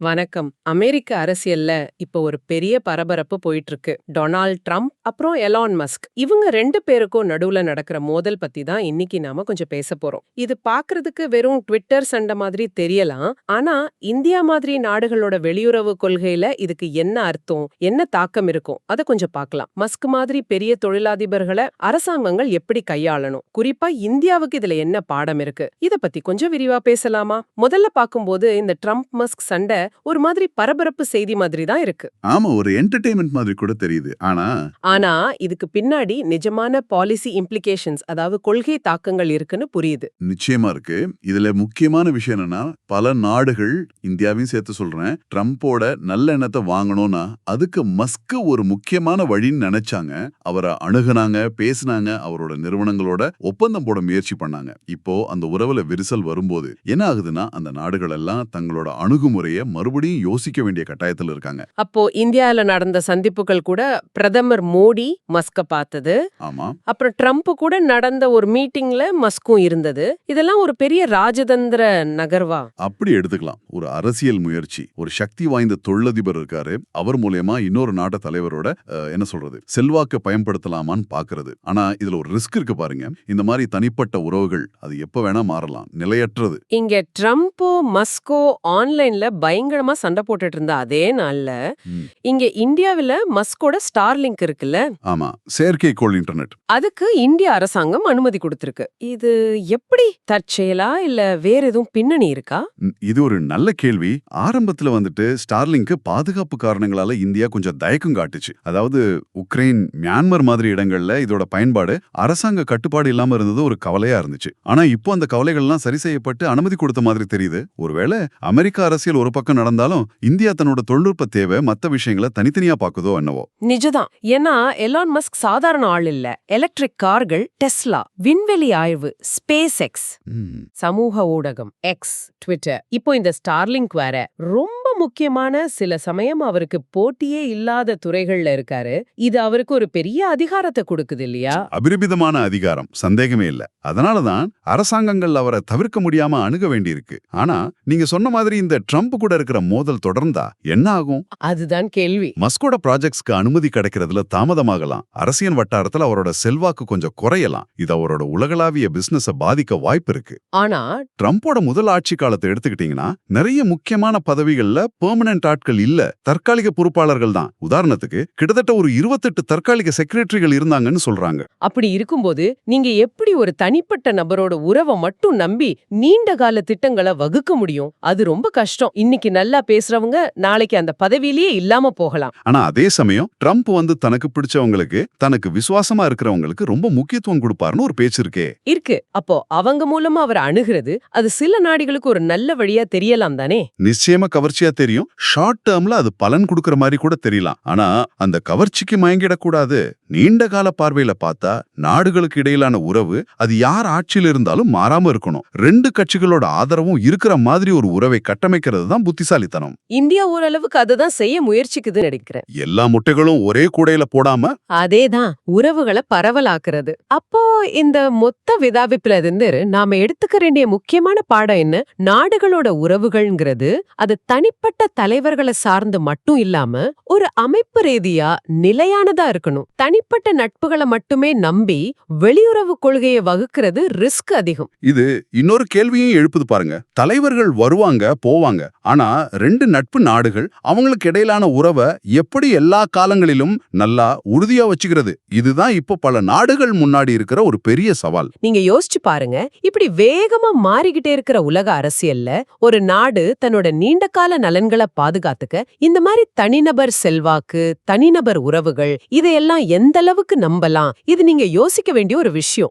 வணக்கம். அமெரிக்க அரசியல்ல இப்ப ஒரு பெரிய பரபரப்பு போயிட்டு இருக்கு டொனால்ட் ட்ரம்ப் அப்புறம் எலான் மஸ்க். இவங்க ரெண்டு பேருக்கும் நடுவுல நடக்கிற மோதல் பத்தி தான் இன்னைக்கு நாம கொஞ்சம் பேச போறோம். இது பாக்குறதுக்கு வெறும் ட்விட்டர் சண்டை மாதிரி தெரியலாம். ஆனா இந்தியா மாதிரி நாடுகளோட வெளியுறவு கொள்கையில இதுக்கு என்ன அர்த்தம் என்ன தாக்கம் இருக்கும் அத கொஞ்சம் பார்க்கலாம் மஸ்க் மாதிரி பெரிய தொழிலாதிபர்களை அரசாங்கங்கள் எப்படி கையாளணும்? குறிப்பா இந்தியாவுக்கு இதுல என்ன பாடம் இருக்கு? இத பத்தி கொஞ்சம் விரிவா பேசலாமா? முதல்ல பார்க்கும்போது இந்த ட்ரம்ப் மஸ்க் சண்டை ஒரு மாதிரி பரபரப்பு செய்தி மாதிரி தான் இருக்கு. ஆமா ஒரு என்டர்டெயின்மெண்ட் மாதிரி கூட தெரியுது. ஆனா ஆனா இதுக்கு பின்னாடி நிஜமான பாலிசி இம்ப்ளிகேஷன்ஸ் அதாவது கொள்கை தாக்கங்கள் இருக்குன்னு புரியுது. நிச்சயமா இருக்கு. இதுல முக்கியமான விஷயம் என்னன்னா பல நாடுகள் இந்தியாவையும் சேர்த்து சொல்றேன் ட்ரம்ப்போட நல்ல எண்ணத்தை வாங்கணும்னா அதுக்கு மஸ்க் ஒரு முக்கியமான வழின்னு நினைச்சாங்க. அவரை அணுகுனாங்க பேசினாங்க அவரோட நிறுவனங்களோட ஒப்பந்தம் போட முயற்சி பண்ணாங்க. இப்போ அந்த உறவுல விரிசல் வரும்போது என்ன ஆகுதுன்னா அந்த நாடுகள் எல்லாம் தங்களோட அணுகுமுறையை மறுபடியும் யோசிக்க வேண்டிய கட்டாயத்துல இருக்காங்க. அப்போ இந்தியால நடந்த சந்திப்புகள் கூட பிரதமர் மோடி மஸ்க பார்த்தது. ஆமா. அப்புறம் ட்ரம்ப் கூட நடந்த ஒரு மீட்டிங்ல மஸ்கும் இருந்தது. இதெல்லாம் ஒரு பெரிய ராஜதந்திர நகர்வா? அப்படி எடுத்துக்கலாம். ஒரு அரசியல் முயற்சி. ஒரு சக்தி வாய்ந்த தொழிலதிபர் இருக்காரு. அவர் மூலியமா இன்னொரு நாட்டு தலைவரோட என்ன சொல்றது? செல்வாக்க பயன்படுத்தலாமான்னு பாக்குறது. ஆனா இதுல ஒரு ரிஸ்க் இருக்கு பாருங்க. இந்த மாதிரி தனிப்பட்ட உறவுகள் அது எப்ப வேணா மாறலாம். நிலையற்றது. இங்க ட்ரம்ப்போ மஸ்கோ ஆன்லைன்ல பயங்கரமா சண்டை போட்டுட்டு இருந்த அதே நாள்ல. இங்க இந்தியாவுல மஸ்கோட ஸ்டார்லிங்க் இருக்குல்ல? ஆமா செயற்கைக்கோள் இன்டர்நெட். அதுக்கு இந்திய அரசாங்கம் அனுமதி கொடுத்திருக்கு. இது எப்படி தற்செயலா இல்ல வேற எதுவும் பின்னணி இருக்கா? இது ஒரு நல்ல கேள்வி. ஆரம்பத்துல வந்துட்டு ஸ்டார்லிங்க்கு பாதுகாப்பு காரணங்களால இந்தியா கொஞ்சம் தயக்கம் காட்டுச்சு. அதாவது உக்ரைன் மியான்மர் மாதிரி இடங்கள்ல இதோட பயன்பாடு அரசாங்க கட்டுப்பாடு இல்லாம இருந்தது ஒரு கவலையா இருந்துச்சு. ஆனா இப்போ அந்த கவலைகள்லாம் சரி செய்யப்பட்டு அனுமதி கொடுத்த மாதிரி தெரியுது. ஒருவேளை அமெரிக்க அரசியல் ஒரு பக்கம் நடந்தாலும் இந்தியா தன்னோட தொழில்நுட்ப தேவை மத்த விஷயங்களை தனித்தனியா பாக்குதோ என்னவோ. நிஜதான் ஏன்னா எலான் மஸ்க் சாதாரண ஆள் இல்ல. எலக்ட்ரிக் கார்கள் டெஸ்லா விண்வெளி ஆய்வு ஸ்பேஸ் எக்ஸ் சமூக ஊடகம் எக்ஸ் ட்விட்டர் இப்போ இந்த ஸ்டார்லிங்க் வேற ரொம்ப முக்கியமான சில சமயம் அவருக்கு போட்டியே இல்லாத துறைகள்ல இருக்காரு. இது அவருக்கு ஒரு பெரிய அதிகாரத்தை கொடுக்குது இல்லையா? அபரிமிதமான அதிகாரம். சந்தேகமே இல்ல. அதனாலதான் அரசாங்கங்கள் அவரை தவிர்க்க முடியாம அணுக வேண்டியிருக்கு. ஆனா நீங்க சொன்ன மாதிரி இந்த ட்ரம்ப் கூட இருக்கிற மோதல் தொடர்ந்தா என்ன ஆகும்? அதுதான் கேள்வி. மஸ்கோட ப்ராஜெக்ட்ஸ்க்கு அனுமதி கிடைக்கிறதுல தாமதமாகலாம். அரசியல் வட்டாரத்துல அவரோட செல்வாக்கு கொஞ்சம் குறையலாம். இது அவரோட உலகளாவிய பிசினஸ பாதிக்க வாய்ப்பு இருக்கு. ஆனா ட்ரம்போட முதல் ஆட்சி காலத்தை எடுத்துக்கிட்டீங்கன்னா நிறைய முக்கியமான பதவிகள்ல பெர்மனன்ட் ஆட்கள் இல்ல தற்காலிக பொறுப்பாளர்கள் தான். உதாரணத்துக்கு கிட்டத்தட்ட ஒரு இருபத்தெட்டு தற்காலிக செக்ரட்டரிகள் இருந்தாங்கன்னு சொல்றாங்க. அப்படி இருக்கும்போது நீங்க எப்படி ஒரு தனிப்பட்ட நபரோட உறவை மட்டும் நம்பி நீண்ட கால திட்டங்களை வகுக்க முடியும்? அது ரொம்ப கஷ்டம். இன்னைக்கு நல்லா பேசுறவங்க நாளைக்கு அந்த பதவியிலேயே இல்லாம போகலாம். ஆனா அதே சமயம் ட்ரம்ப் வந்து தனக்கு பிடிச்சவங்களுக்கு தனக்கு விசுவாசமா இருக்கிறவங்களுக்கு ரொம்ப முக்கியத்துவம் கொடுப்பாருன்னு ஒரு பேச்சு இருக்கே. இருக்கு. அப்போ அவங்க மூலமா அவர் அணுகிறது அது சில நாடுகளுக்கு ஒரு நல்ல வழியா தெரியலாம் தானே? நிச்சயமா கவர்ச்சியா தெரியும். ஷார்ட் டேர்ம்ல அது பலன் கொடுக்கற மாதிரி கூட தெரியலாம். ஆனா அந்த கவர்ச்சிக்கு மயங்கிடக்கூடாது. நீண்ட கால பார்வையில பார்த்தா நாடுகளுக்கு இடையிலான உறவு அது யார் ஆட்சியில் இருந்தாலும் மாறாம இருக்கணும். ரெண்டு கட்சிகளோட ஆதரவும் இருக்கிற மாதிரி ஒரு உறவை கட்டமைக்கிறது தான் புத்திசாலித்தனம் இந்தியா ஓரளவுக்கு அதுதான் செய்ய முயற்சிக்குதுன்னு நினைக்கிறேன். எல்லா முட்டைகளும் ஒரே கூடையில போடாம? அதேதான் உறவுகளை பரவலாக்குறது. அப்போ இந்த மொத்த விதாபிப்புல இருந்து நாம எடுத்துக்க வேண்டிய முக்கியமான பாடம் என்ன? நாடுகளோட உறவுகள்ங்கிறது அது தனிப்பட்ட தலைவர்களை சார்ந்து மட்டும் இல்லாம ஒரு அமைப்பு ரீதியா நிலையானதா இருக்கணும். தனிப்பட்ட நட்புகளை மட்டுமே நம்பி வெளியுறவு கொள்கையை வகுக்கிறது ரிஸ்க் அதிகம். இது இன்னொரு கேள்வியும் எழுப்புது பாருங்க. தலைவர்கள் வருவாங்க போவாங்க. ஆனா ரெண்டு நட்பு நாடுகள் அவங்களுக்கு இடையிலான உறவை எப்படி எல்லா காலங்களிலும் நல்லா உறுதியா வச்சுக்கிறது? இதுதான் இப்போ பல நாடுகள் முன்னாடி இருக்கிற ஒரு பெரிய சவால். நீங்க யோசிச்சு பாருங்க. இப்படி வேகமா மாறிக்கிட்டே இருக்கிற உலக அரசியல்ல ஒரு நாடு தன்னோட நீண்ட கால நலன்களை பாதுகாத்துக்க இந்த மாதிரி தனிநபர் செல்வாக்கு தனிநபர் உறவுகள் இதையெல்லாம் எந்த அளவுக்கு நம்பலாம்? இது நீங்க யோசிக்க வேண்டிய ஒரு விஷயம்.